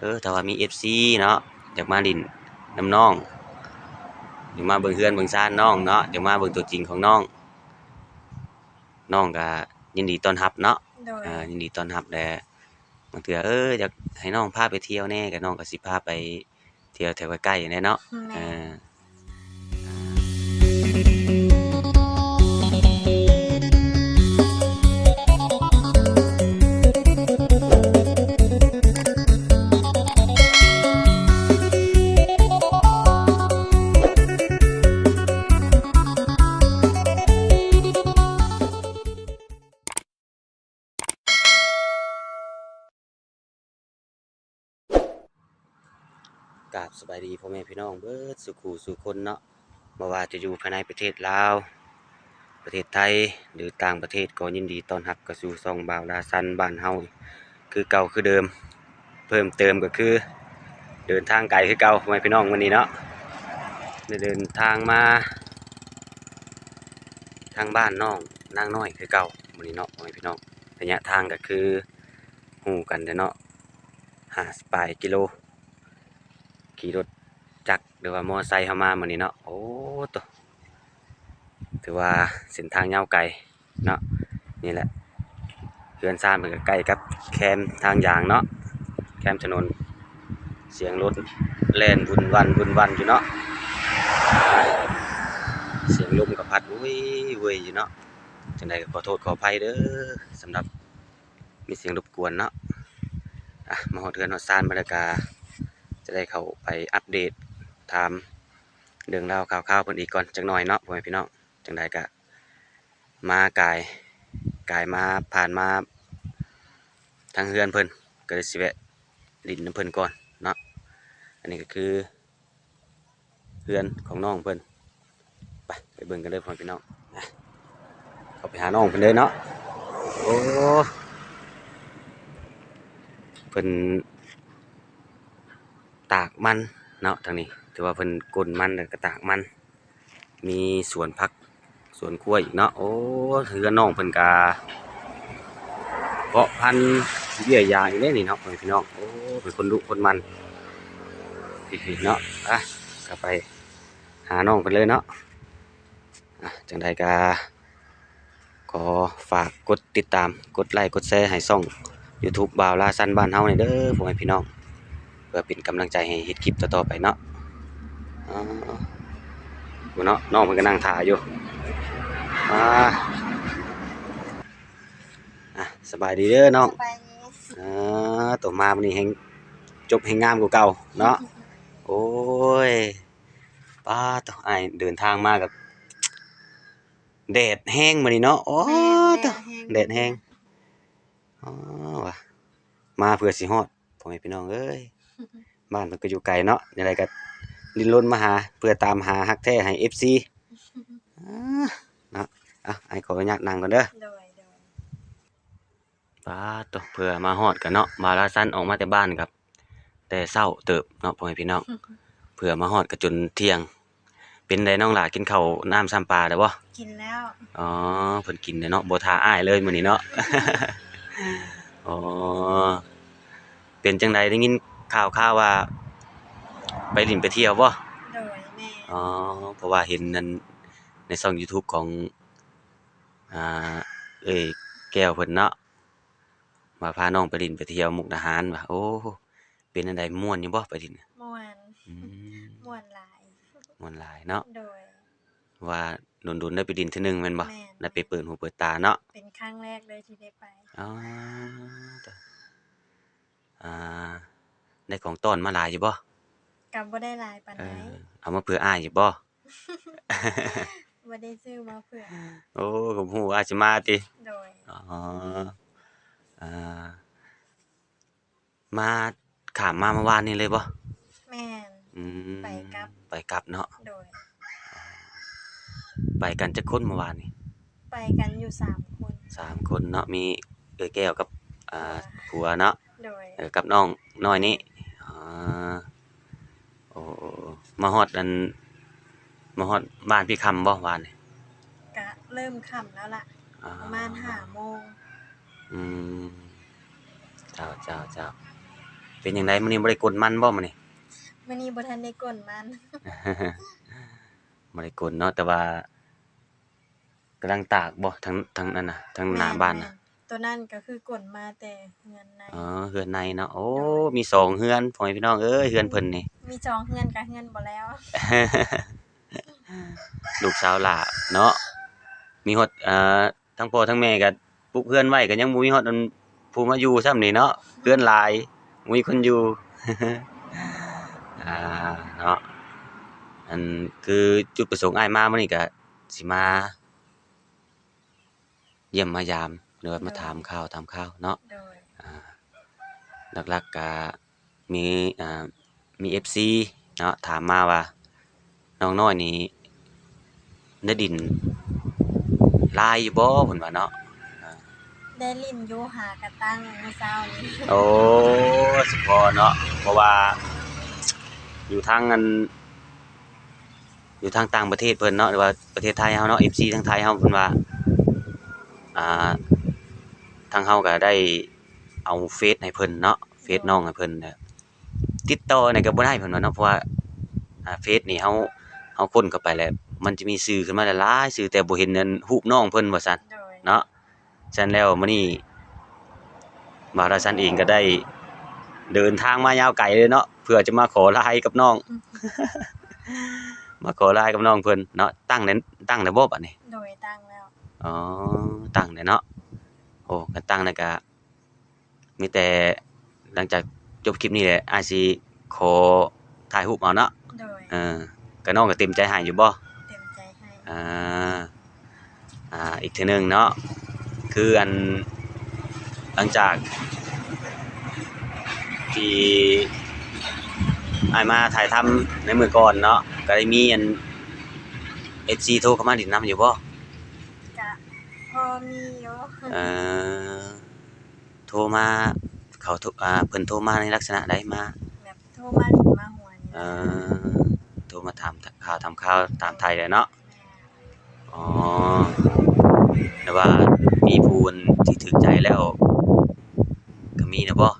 เออถ้าว่ามี FC เนาะอยากมาดินน้ำน้องอยากมาเบิ่งเฮือนเบิ่งซ่านน้องเนาะอยากมาเบิ่งตัวจริงของน้องน้องก็ยินดีต้อนรับเนาะโดยเอ่อยินดีต้อนรับแหละบางเทื่อเอออยากให้น้องพาไปเที่ยวแหน่ก็น้องก็สิพาไปเที่ยวแถวใกล้ๆแหน่เนาะแม่เออกรา สบายดีพ่อแม่พี่น้องเบิดสุขูสุคนเนาะบ่ว่าจะอยู่ภายในประเทศลาว ประเทศไทยหรือต่างประเทศก็ยินดีต้อนรับเข้าสู่ช่องบ่าวลาซันบ้านเฮาคือเก่าคือเดิม เพิ่มเติมก็คือ เดินทางไกลคือเก่าพ่อแม่พี่น้องวันนี้เนาะเดินทางมา ทางบ้านน้องนางน้อยคือเก่าวันนี้เนาะพ่อแม่พี่น้องระยะทางก็คือฮู้กันเด้อเนาะ50ปลายกิโล ขี่รถจักรหรือว่ามอไซค์เข้ามามื้อนี้เนาะโอ้ตัวถือว่าเส้นทางยาวไกลเนาะนี่แหละเฮือนซ่านมันก็ใกล้กับแคมทางยางเนาะแคมถนนเสียงรถแล่นวุ่นวันวุ่นวันอยู่เนาะเสียงลมก็พัดวุ้ยเว้ยอยู่เนาะจังใดก็ขอโทษขออภัยเด้อสำหรับมีเสียงรบกวนเนาะอะมาฮอดเฮือนฮอดซ่านบรรยากาศ จะได้เข้าไปอัปเดตถามเรื่องราวข่าวๆเพิ่นอีกก่อนจักหน่อยเนาะพ่อแม่พี่น้องจังใดก็มากายกายมาผ่านมาทางเฮือนเพิ่นก็เลยสิแวะดินน้ำเพิ่นก่อนเนาะอันนี้ก็คือเฮือนของน้องเพิ่นไปไปเบิ่งกันเลยพ่อแม่พี่น้องนะเข้าไปหาน้องเพิ่นเลยเนาะโอ้เพิ่น ตากมันเนาะทางนี้ถือว่าเพิ่นกลนมันแล้วก็ตากมัน มีสวนพักสวนกล้วยเนาะโอ้ถือว่าน้องเพิ่นกาเพาะพันธุ์เบี้ยยาอีกแล้วนี่เนาะพี่น้องโอ้เป็นคนดุคนมันพี่เนาะอะก็ไปหาน้องเพิ่นเลยเนาะอะจังใดก็ขอฝากกดติดตามกดไลค์กดแชร์ให้ช่อง YouTube บ่าวลาซันบ้านเฮานี่เด้อพ่อแม่พี่น้อง เพื่อเป็นกำลังใจให้เฮ็ดคลิปต่อๆไปเนาะอ๋ออยู่เนาะน้องมันก็นั่งถ่ายอยู่อ่าอะสบายดีเด้อน้องอ่าตัวมาวันนี้แฮงจบแฮงงามกว่าเก่าเนาะโอ้ยป้าตัวไอเดินทางมากับแดดแห้งมานี่เนาะโอ้ตัวแดดแห้งอ๋อว่ะมาเพื่อสิฮอดพ่อแม่พี่น้องเอ้ย บ้านมันก็อยู่ไกลเนาะยังไงก็ลิ้นรนมาหา เพื่อตามหาฮักแท้ให้ FC อ่าเนาะอะไอ้ขออนุญาตนั่งก่อนเด้อโดยโดยป้าดตัวเพื่อมาฮอดกันเนาะมาลาสั้นออกมาแต่บ้านครับ แต่เศร้าเติบเนาะพ่อแม่พี่น้องเพื่อมาฮอดก็จนเที่ยง เป็นไดน้องหลากินข้าวน้ำซ้ำปลาได้บ่กินแล้วอ๋อเพิ่นกินเนาะบ่ทาอ้ายเลยมื้อนี้เนาะอ๋อเป็นจังไดได้ยิน ข่าวข่าวว่า ไปลินไปเที่ยวบ่โดยแม่อ๋อเพราะว่าเห็นนั่นในช่อง YouTube ของอ่าเอ้ยแก้วเพิ่นเนาะว่าพาน้องไปลินไปเที่ยวมุกดาหารว่าโอ้เป็นอันใดม่วนอยู่บ่ไปลินน่ะม่วนอืมม่วนหลาย ม่วนหลายเนาะโดย ว่าโดนๆได้ไปลินเทื่อนึงแม่นบ่แม่น ได้ไปเปิดหูเปิดตาเนาะ เป็นครั้งแรกเลยที่ได้ไป อ๋อจ้ะอ่า ได้ของต้อนมาหลายอยู่บ่กับบ่ได้หลายปานเอใดอเอามาเผื่ออ้ายอยู่บ่ บ่ได้ซื้อมาเพื่อโอ้ก็บ่ฮู้ว่าสิมาติโดยอ๋ออ่ามาขามมาเมื่อวานนี้เลยบ่แม่น อืมไปกลับ ไปกลับเนาะโดย ไปกันจักคนเมื่อวานนี้ไปกันอยู่สามคน สามคนเนาะมีเอ้ยแก้วกับอ่าผัวเนาะโดย เออกับน้องน้อยนี่อ๋อ โอ้โอ้โอ้มาฮอดอัน มาฮอดบ้านพี่คำบ่วานนี่กะเริ่มค่ำแล้วล่ะอ๋อประมาณ5โมงอืมเจ้าเจ้าเจ้าเป็นจังไดมื้อนี้บ่ได้กดมันบ่มื้อนี้มื้อนี้บ่ทันได้กลนมันบ่ได้กดเนาะแต่ว่ากำลังตากบ่ทั้งทั้งนั้นน่ะทั้งหน้าบ้านน่ะแม่ๆ ตัวนั้นก็คือกลนมาแต่เงินในอ๋อเฮือนในเนาะโอ้มีสองเฮือนพ่อแม่พี่น้องเอ้ยเฮือนเพิ่นนี่มีจองเงินกับเงินบ่แล้ว ลูกสาวหล่าเนาะมีฮอดอ่าทั้งพ่อทั้งแม่ก็ปลูกเฮือนไว้ก็ยังบ่มีฮอดอันผู้มาอยู่ซ้ำนี่เนาะเฮือนหลายบ่มีคนอยู่อ่าเนาะอันคือจุดประสงค์อ้ายมามื้อนี้ก็สิมา เยี่ยมมายาม หรือว่ามาถามข่าวถามข่าวเนาะโดยอ่าหลักๆก็มีอ่ามี FC เนาะถามมาว่าน้องน้อยนี่ได้ดินลายอยู่บ่เพิ่นว่าเนาะได้ลิ้นอยู่หากระตั้งเมื่อเช้านี้โอ้สุพอเนาะเพราะว่า อยู่ทางอันอยู่ทางต่างประเทศเพิ่นเนาะหรือว่าประเทศไทยเฮาเนาะ FC ทางไทยเฮาเพิ่นว่าอ่า ทางเฮาก็ได้เอาเฟซให้เพิ่นเนาะเฟซน้องให้เพิ่นเนี่ยติดต่อนี่ก็บ่ได้เพิ่นว่าเนาะเพราะว่าอ่าเฟซนี่เฮาเฮาค้นเข้าไปแล้ว มันจะมีชื่อขึ้นมาหลายๆชื่อแต่บ่เห็นอันรูปน้องเพิ่นว่าซั่นโดยเนาะฉะนั้นแล้วมื้อนี้บ่าวดาซันเองก็ได้ เดินทางมายาวไกลเลยเนาะเพื่อจะมาขอไลน์กับน้อง มาขอไลน์กับน้องเพิ่นเนาะตั้งในตั้งในบ่บัดนี้โดยตั้งแล้ว อ๋อตั้งได้เนาะ โอ้กันตั้งนั่นก็มีแต่หลังจากจบคลิปนี้แหละอาจสิขอถ่ายรูปเอาเนาะโดยเออก็น้องก็เต็มใจให้อยู่บ่เต็มใจให้อ่าอ่าอีกทีหนึ่งเนาะคืออันหลังจากที่อายมาถ่ายทำในมือก่อนเนาะก็ได้มีอัน FC โทรเข้ามาดินนำอยู่บ่กะพอ มีอยู่เอ่อโทรมาเขาโทรอ่าเพิ่นโทรมาในลักษณะใดมาแบบโทรมาลิ้นมาหัวนี่เอ่อโทรมาถามข่าวทำข่าวตามไทยเลยเนาะอ๋อแต่ว่ามีผู้อันที่ถึกใจแล้วก็มีนะบ่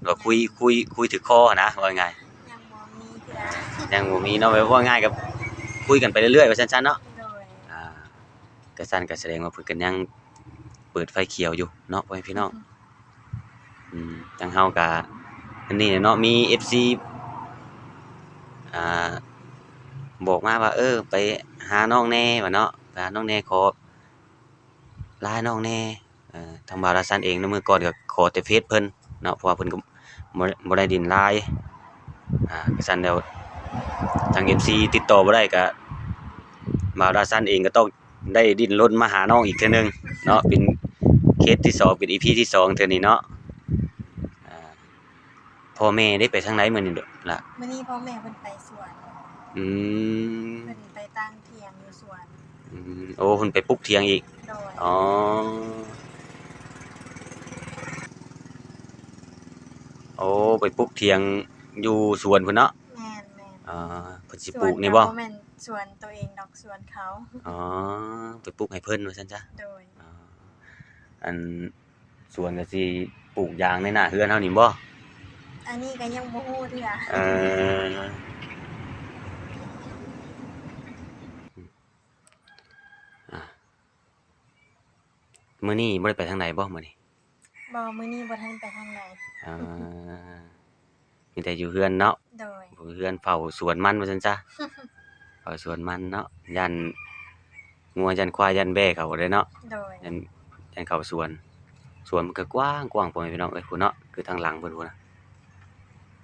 หรือว่าคุยคุยคุยถึกคอนะว่าไงยังบ่มีเทื่อยังบ่มีเนาะแบบว่าง่ายกับคุยกันไปเรื่อยๆว่าซั่นๆเนาะโดยอ่า ก็ซั่นก็แสดงว่าเพิ่นก็ยังเปิดไฟเขียวอยู่เนาะพ่อแม่พี่น้องอืมจังเฮาก็อันนี้เนาะมี FC อ่าบอกมาว่า เออ ไปหาน้องแน่ว่าเนาะไปหาน้องแน่ขอไลน์น้องแน่เอ่อทางบาวดาซันเองในมื้อก่อนก็ขอแต่เฟซเพิ่นเนาะเพราะว่าเพิ่นก็บ่บ่ได้ดินไลน์อ่าก็ซั่นแล้วทาง MC ติดต่อบ่ได้ก็บาวดาซันเองก็ต้อง ได้ดิ้นรนมาหาน้องอีกเทื่อนึงเนาะเป็นเคสที่สองเป็น EP ที่สองเทื่อนี้เนาะอ่าพ่อแม่ได้ไปทางไหนมื้อนี้เด้อล่ะมื้อนี้พ่อแม่เพิ่นไปสวนอืมเพิ่นไปตั้งเทียงอยู่สวนอืมโอ้เพิ่นไปปลุกเถียงอีกโดยอ๋อโอ้ไปปลูกเถียงอยู่สวนพุ่นเนาะแม่นแม่นอ่าเพิ่นสิสปวลูนกนี่บ่ก็แม่น สวนตัวเองดอกสวนเขา อ๋อ ไปปลูกให้เพิ่นว่าซั่นจ้ะโดย อ๋ออันสวนก็สิปลูกยางในหน้าเฮือนเฮานี่บ่อันนี้ก็ยังบ่ฮู้เทื่อเอออะมื้อนี้บ่ได้ไปทางใดบ่มื้อนี้ บ่มื้อนี้บ่ทันไปทางไหนอ่ามีแต่อยู่เฮือนเนาะ โดยผมเพื่อนเฝ้าสวนมันว่าซั่นจ้ะ เฝ้าสวนมันเนาะยันงัวยันควายยันแบะเขาเลยเนาะโดยยันยันเข้าสวนสวนมันก็กว้างกว้างพ่อแม่พี่น้องเอ้ยพุ่นเนาะคือทางหลังเพิ่นพุ่นน่ะ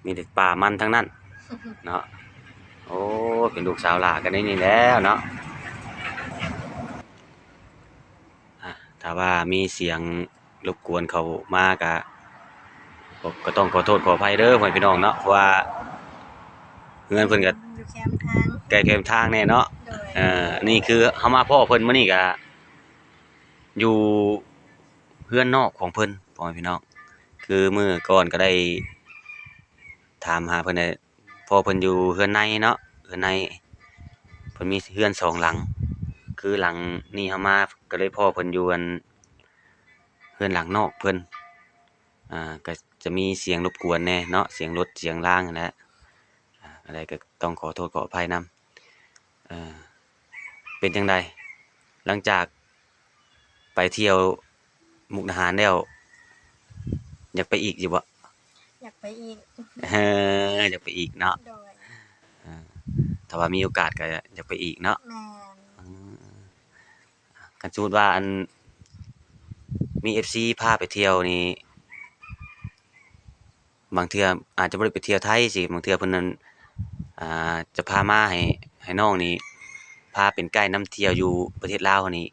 มีแต่ป่ามันทั้งนั้นเนาะโอ้เป็นลูกสาวหลากันได้นี่แล้วเนาะอะถ้าว่ามีเสียงรบกวนเขามาก็ก็ก็ต้องขอโทษขออภัยเด้อพ่อแม่พี่น้องเนาะเพราะว่าเฮือนเพิ่นก็อยู่แคมป์ทาง ไกลเกินทางแน่เนาะโดยเอ่อนี่คือเฮามาพ่อเพิ่นมื้อนี้ก็อยู่เพื่อนนอกของเพิ่นพ่อแม่พี่น้องคือมื้อก่อนก็ได้ถามหาเพิ่นได้พ่อเพิ่นอยู่เฮือนในเนาะเฮือนในเพิ่นมีเฮือนสองหลัง คือหลังนี้เฮามาก็เลยพ่อเพิ่นอยู่อันเฮือนหลังนอกเพิ่นอ่าก็จะมีเสียงรบกวนแน่เนาะเสียงรถเสียงล่างนั่นแหละอ่าอะไรก็ต้องขอโทษขออภัยนำ เอ่อเป็นจังไดหลังจากไปเที่ยวมุกดาหารแล้ว อยากไปอีกอยู่บ่อยากไปอีกเอออยากไปอีกเนาะโดยถ้าว่ามีโอกาสก็อยากไปอีกเนาะแม่นอืมกันสมมุติว่าอันมี FC พาไปเที่ยวนี่บางเทื่ออาจจะบ่ได้ไปเที่ยวไทยสิบางเทื่อเพิ่นนั้นอ่าจะพามาให้ ให้น้องนี่พาเป็นไกด์นำเที่ยวอยู่ประเทศลาวนี่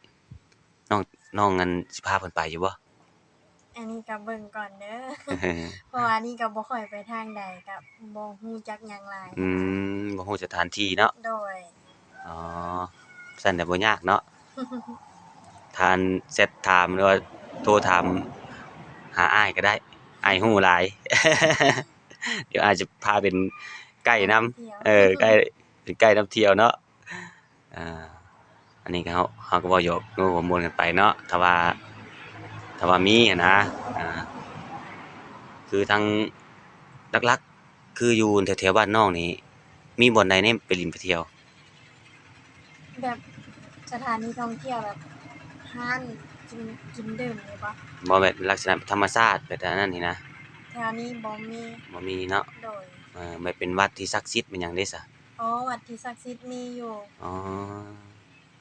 น้องน้องงั้นสิพาเพิ่นไปอยู่บ่อันนี้ก็เบิ่งก่อนเด้อ เพราะว่านี่ก็บ่ค่อยไปทางใดก็บ่ฮู้จักหยังหลายอืมบ่ฮู้สถานที่เนาะโดยอ๋อสั่นน่ะบ่ยากเนาะทานเซตถามหรือว่าโทรถามหาอ้ายก็ได้อ้ายฮู้หลาย เดี๋ยวอาจจะพาเป็นไกด์นำเออไกด์ เป็นไกด์นำเที่ยวเนาะอ่าอันนี้ก็เฮาเฮาก็เว้าหยอกโน้หัวมวนกันไปเนาะถ้าว่าถ้าว่ามีอะนะอ่าคือทางหลักๆ คืออยู่แถวๆบ้านน้องนี่มีบ่อนใดแน่ไปลินไปเที่ยว แบบสถานีท่องเที่ยวแบบห้านกินกินดื่มเลยบ่บ่แบบลักษณะธรรมชาติแบบนั้นนี่นะแถวนี้บ่มีบ่มีเนาะโดย เออแบบเป็นวัดที่ศักดิ์สิทธิ์เป็นหยังเด้ซะ อ๋อวัดที่ศักดิ์สิทธิ์มีอยู่อ๋อ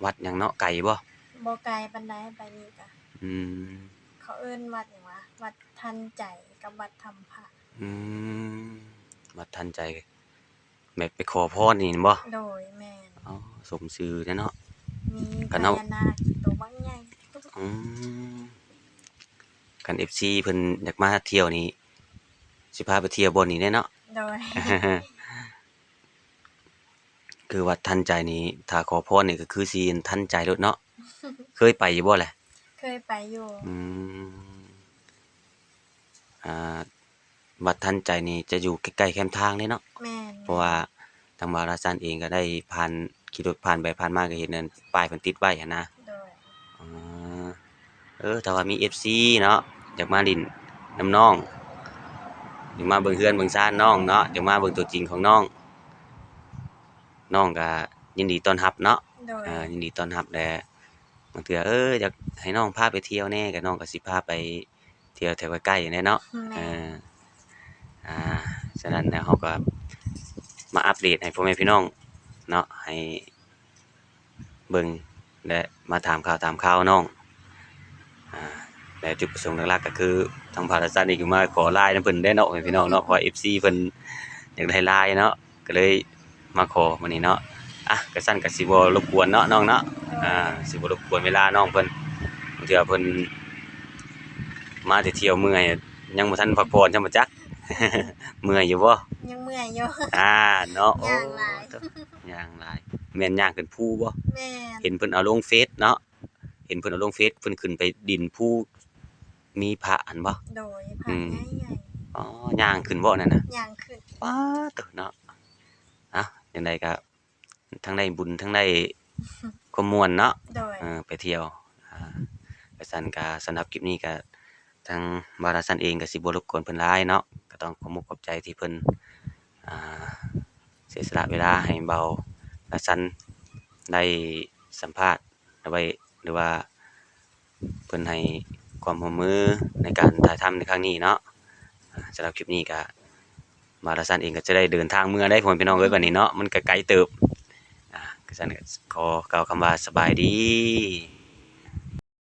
วัดหยังเนาะไก่บ่บ่ไกลปานใดไปนี่ก็อืมเขาเอิ้นวัดหยังวะวัดทันใจกับวัดธรรมพระอืมวัดทันใจแบบไปขอพรนี่บ่โดยแม่นอ๋อสมชื่อแท้เนาะ มีกัพนเอา ญานาคตัวบางใหญ่อืมกัน FC เพิ่นอยากมาเที่ยวนี่สิพาไปเที่ยวบ่นี่แน่เนาะ โดย คือวัดทันใจนี่ถ้าขอพรนี่ก็คือสิทันใจโลดเนาะ เคยไปอยู่บ่แหละ เคยไปอยู่ อืม อ่า วัดทันใจนี่จะอยู่ใกล้ๆแคมป์ทางเลยเนาะ แม่นเพราะว่าทางบาราซันเองก็ได้ผ่านขี่รถผ่านไปผ่านมาก็เห็นนั่นป้ายเพิ่นติดไว้หันนะโดยอ๋อเออถ้าว่ามี FC เนาะอยากมาดินน้ำน้องอยากมาเบิ่งเฮือนเบิ่งซ่านน้องเนาะอยากมาเบิ่งตัวจริงของน้อง น้องก็ยินดีต้อนรับเนาะโดยอ่ายินดีต้อนรับแหละบางเทื่อเอออยากให้น้องพาไปเที่ยวแน่ก็น้องก็สิพาไปเที่ยวแถวใกล้ๆแน่เนาะ แม่เอนออ่า ฉะนั้นแล้วเราก็มาอัปเดตให้พ่อแม่พี่น้องเนาะให้เบิ่งและมาถามข่าวตามข่าวน้อง อ่าและจุดประสงค์หลักๆก็คือทางภาครัฐนี่คือมาขอไลน์นำเพิ่นได้เนาะให้พี่น้องเนาะเพราะว่า FC เพิ่นอยากได้ไลน์เนาะก็เลย มาขอมื้อนี้เนาะอะก็สั้นก็สิบ่รบกวนเนาะน้องเนาะอ่าสิบ่รบกวนเวลาน้องเพิ่นบางเทื่อเพิ่นมาแต่เที่ยวเมื่อยยังบ่ทันพักผ่อนจังบ่จัก เมื่อยอยู่บ่ยังเมื่อยอยู่อ่าเนาะโอ้ย่างหลายตย่างหลายแม่นย่างขึ้นภูบ่แม่นเห็นเพิ่นเอาลงเฟซเนาะเห็นเพิ่นเอาลงเฟซเพิ่นขึ้นไปดินภูมีพระอันบ่ โดยอืผ่านมใหญ่อ๋อย่างขึ้นบ่นั่นน่ะๆย่างขึ้นว้าตเนาะ อะจังไดก็ทั้งได้บุญทั้งได้ความม่วนเนาะโดย เออไปเที่ยวอ่าไปสันกาสำหรับคลิปนี้ก็ทางบาราซันเองก็สิบ่รบกวนเพิ่นหลายเนาะก็ต้องขอมุกขอบใจที่เพิ่นอ่าเสียสละเวลาให้เบาลาซันได้สัมภาษณ์เอาไว้หรือว่าเพิ่นให้ความร่วมมือในการถ่ายทำในครั้งนี้เนาะอ่าสำหรับคลิปนี้ก็ บาราซันเองก็จะได้เดินทางเมื่อได้พ่อแม่พี่น้องเอ้ยวันนี้เนาะมันก็ไกลเติบอ่าก็ซันก็ขอกล่าวคำว่าสบายดี